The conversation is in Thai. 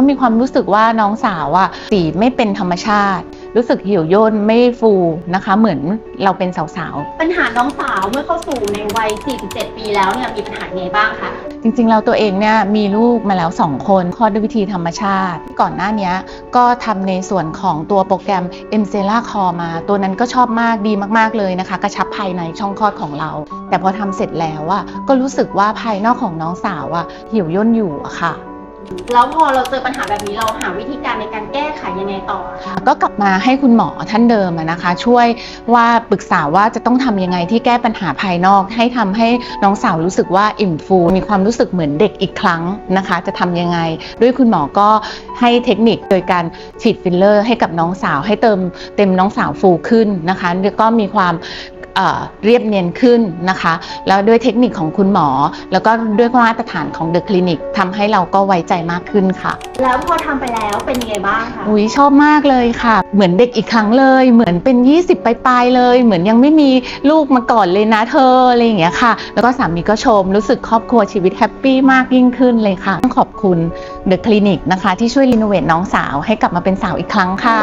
ก็มีความรู้สึกว่าน้องสาวอะสีไม่เป็นธรรมชาติ รู้สึกเหี่ยวย่นไม่ฟูนะคะ เหมือนเราเป็นสาวๆปัญหาน้องสาวเมื่อเข้าสู่ในวัย 47 ปีแล้วเนี่ยมีปัญหาไงบ้างคะจริงๆ เราตัวเองเนี่ยมีลูกมาแล้ว 2 คนคลอดด้วยวิธีธรรมชาติ ก่อนหน้าเนี้ยก็ทำในส่วนของตัวโปรแกรม m c e l a c o r มา ตัวนั้นก็ชอบมากดีมากๆเลยนะคะ กระชับภายในช่องคลอดของเรา แต่พอทำเสร็จแล้วอะก็รู้สึกว่าภายนอกของน้องสาวอะเหี่ยวย่นอยู่อะค่ะ แล้วพอเราเจอปัญหาแบบนี้เราหาวิธีการในการแก้ไขยังไงต่อคะก็กลับมาให้คุณหมอท่านเดิมนะคะ ช่วยว่าปรึกษาว่าจะต้องทำยังไงที่แก้ปัญหาภายนอก ให้ทำให้น้องสาวรู้สึกว่าอิ่มฟูมีความรู้สึกเหมือนเด็กอีกครั้งนะคะ จะทำยังไง ด้วยคุณหมอก็ให้เทคนิคโดยการฉีดฟิลเลอร์ ให้กับน้องสาวให้เติมเต็มน้องสาวฟูขึ้นนะคะแล้วก็มีความ เอ่อเรียบเนียนขึ้นนะคะ แล้วด้วยเทคนิคของคุณหมอ แล้วก็ด้วยมาตรฐานของเดอะคลินิกทำให้เราก็ไว้ใจมากขึ้นค่ะ แล้วพอทำไปแล้วเป็นยังไงบ้างคะอุ้ยชอบมากเลยค่ะ เหมือนเด็กอีกครั้งเลย เหมือนเป็น 20ปลายๆเลย เหมือนยังไม่มีลูกมาก่อนเลยนะเธออะไรอย่างเงี้ยค่ะ แล้วก็สามีก็ชมรู้สึกครอบครัวชีวิตแฮปปี้มากยิ่งขึ้นเลยค่ะต้องขอบคุณเดอะคลินิกนะคะ ที่ช่วยรีโนเวทน้องสาวให้กลับมาเป็นสาวอีกครั้งค่ะ